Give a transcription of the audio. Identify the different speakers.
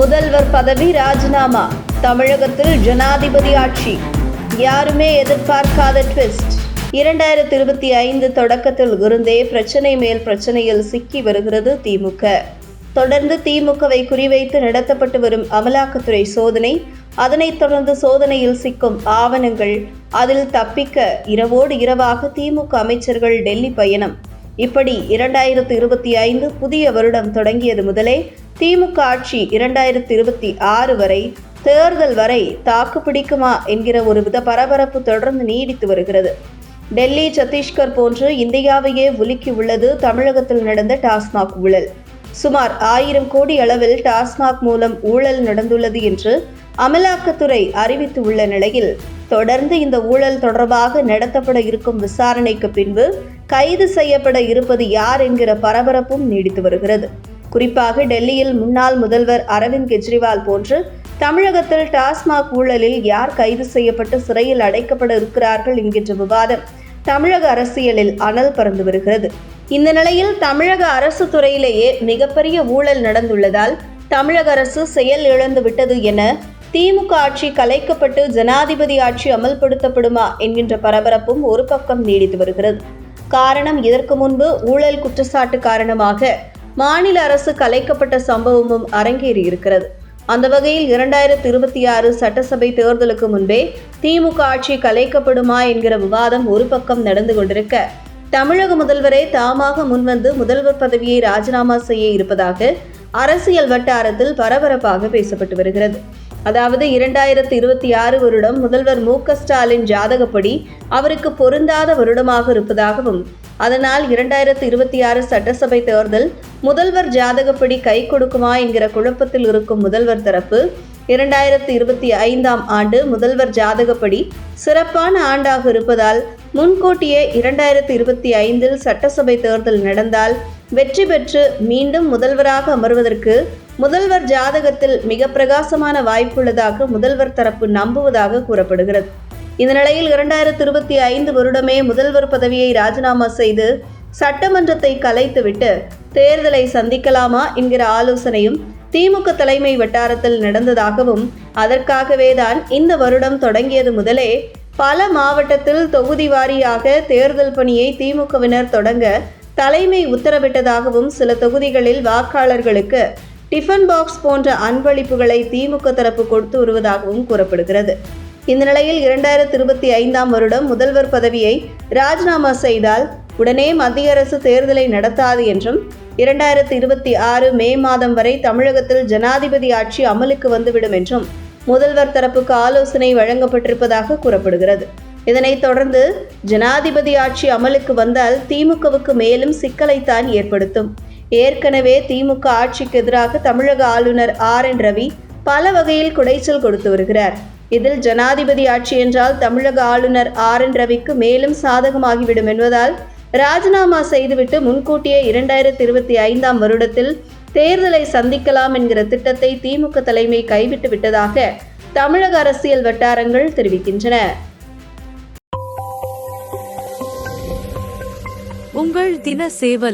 Speaker 1: முதல்வர் பதவி ராஜினாமா. தமிழகத்தில் ஜனாதிபதி ஆட்சி. யாருமே எதிர்பார்க்காத ட்விஸ்ட் இரண்டாயிரத்தி இருபத்தி ஐந்து தொடக்கத்தில் இருந்தே பிரச்சனை மேல் பிரச்சனையில் சிக்கி வருகிறது திமுக. தொடர்ந்து திமுகவை குறிவைத்து நடத்தப்பட்டு வரும் அமலாக்கத்துறை சோதனை அதனைத் தொடர்ந்து சோதனையில் சிக்கும் ஆவணங்கள் அதில் தப்பிக்க இரவோடு இரவாக திமுக அமைச்சர்கள் டெல்லி பயணம். இப்படி இரண்டாயிரத்து இருபத்தி ஐந்து புதிய வருடம் தொடங்கியது முதலே திமுக ஆட்சி இரண்டாயிரத்து இருபத்தி ஆறு வரை தேர்தல் வரை தாக்கு பிடிக்குமா என்கிற ஒரு வித பரபரப்பு தொடர்ந்து நீடித்து வருகிறது. டெல்லி சத்தீஸ்கர் போன்று இந்தியாவையே உலுக்கி உள்ளது தமிழகத்தில் நடந்த டாஸ்மாக் ஊழல். சுமார் ஆயிரம் கோடி அளவில் டாஸ்மாக் மூலம் ஊழல் நடந்துள்ளது என்று அமலாக்கத்துறை அறிவித்து உள்ள நிலையில் தொடர்ந்து இந்த ஊழல் தொடர்பாக நடத்தப்பட இருக்கும் விசாரணைக்கு பின்பு கைது செய்யப்பட இருப்பது யார் என்கிற பரபரப்பும் நீடித்து வருகிறது. குறிப்பாக டெல்லியில் முன்னாள் முதல்வர் அரவிந்த் கெஜ்ரிவால் போன்று தமிழகத்தில் டாஸ்மாக் ஊழலில் யார் கைது செய்யப்பட்டு சிறையில் அடைக்கப்பட இருக்கிறார்கள் என்கின்ற விவாதம் தமிழக அரசியலில் அனல் பறந்து வருகிறது. இந்த நிலையில் தமிழக அரசு துறையிலேயே மிகப்பெரிய ஊழல் நடந்துள்ளதால் தமிழக அரசு செயல் இழந்து விட்டது என திமுக ஆட்சி கலைக்கப்பட்டு ஜனாதிபதி ஆட்சி அமல்படுத்தப்படுமா என்கின்ற பரபரப்பும் ஒரு பக்கம் நீடித்து வருகிறது. காரணம் இதற்கு முன்பு ஊழல் குற்றச்சாட்டு காரணமாக மாநில அரசு கலைக்கப்பட்ட சம்பவமும் அரங்கேறி இருக்கிறது அந்த வகையில் இரண்டாயிரத்தி இருபத்தி ஆறு சட்டசபை தேர்தலுக்கு முன்பே திமுக ஆட்சி கலைக்கப்படுமா என்கிற விவாதம் ஒரு பக்கம் நடந்து கொண்டிருக்க தமிழக முதல்வரே தாமாக முன்வந்து முதல்வர் பதவியை ராஜினாமா செய்ய இருப்பதாக அரசியல் வட்டாரத்தில் பரபரப்பாக பேசப்பட்டு வருகிறது. அதாவது இரண்டாயிரத்தி இருபத்தி ஆறு வருடம் முதல்வர் மு ஸ்டாலின் ஜாதகப்படி அவருக்கு பொருந்தாத வருடமாக இருப்பதாகவும் அதனால் இரண்டாயிரத்தி இருபத்தி ஆறு சட்டசபை தேர்தல் முதல்வர் ஜாதகப்படி கை கொடுக்குமா என்கிற குழப்பத்தில் இருக்கும் முதல்வர் தரப்பு இரண்டாயிரத்தி இருபத்தி ஐந்தாம் ஆண்டு முதல்வர் ஜாதகப்படி சிறப்பான ஆண்டாக இருப்பதால் முன்கூட்டியே இரண்டாயிரத்தி இருபத்தி ஐந்தில் சட்டசபை தேர்தல் நடந்தால் வெற்றி பெற்று மீண்டும் முதல்வராக அமர்வதற்கு முதல்வர் ஜாதகத்தில் மிக பிரகாசமான வாய்ப்புள்ளதாக முதல்வர் தரப்பு நம்புவதாக கூறப்படுகிறது. இந்த நிலையில் இரண்டாயிரத்தி இருபத்தி ஐந்து வருடமே முதல்வர் பதவியை ராஜினாமா செய்து சட்டமன்றத்தை கலைத்துவிட்டு தேர்தலை சந்திக்கலாமா என்கிற ஆலோசனையும் திமுக தலைமை வட்டாரத்தில் நடந்ததாகவும் அதற்காகவே தான் இந்த வருடம் தொடங்கியது முதலே பல மாவட்டத்தில் தொகுதி வாரியாக தேர்தல் பணியை திமுகவினர் தொடங்க தலைமை உத்தரவிட்டதாகவும் சில தொகுதிகளில் வாக்காளர்களுக்கு டிஃபன் பாக்ஸ் போன்ற அன்பளிப்புகளை திமுக தரப்பு கொடுத்து வருவதாகவும் கூறப்படுகிறது. இந்த நிலையில் இரண்டாயிரத்தி இருபத்தி ஐந்தாம் வருடம் முதல்வர் பதவியை ராஜினாமா செய்தால் உடனே மத்திய அரசு தேர்தலை நடத்தாது என்றும் இரண்டாயிரத்தி இருபத்தி ஆறு மே மாதம் வரை தமிழகத்தில் ஜனாதிபதி ஆட்சி அமலுக்கு வந்துவிடும் என்றும் முதல்வர் தரப்புக்கு ஆலோசனை வழங்கப்பட்டிருப்பதாக கூறப்படுகிறது. இதனைத் தொடர்ந்து ஜனாதிபதி ஆட்சி அமலுக்கு வந்தால் திமுகவுக்கு மேலும் சிக்கலைத்தான் ஏற்படுத்தும். ஏற்கனவே திமுக ஆட்சிக்கு எதிராக தமிழக ஆளுநர் ஆர் என் ரவி பல வகையில் குடைச்சல் கொடுத்து வருகிறார். இதில் ஜனாதிபதி ஆட்சி என்றால் தமிழக ஆளுநர் ஆர் என் ரவிக்கு மேலும் சாதகமாகிவிடும் என்பதால் ராஜினாமா செய்துவிட்டு முன்கூட்டியே இரண்டாயிரத்தி இருபத்தி ஐந்தாம் வருடத்தில் தேர்தலை சந்திக்கலாம் என்கிற திட்டத்தை திமுக தலைமை கைவிட்டு விட்டதாக தமிழக அரசியல் வட்டாரங்கள் தெரிவிக்கின்றன.
Speaker 2: உங்கள் தின சேவல்.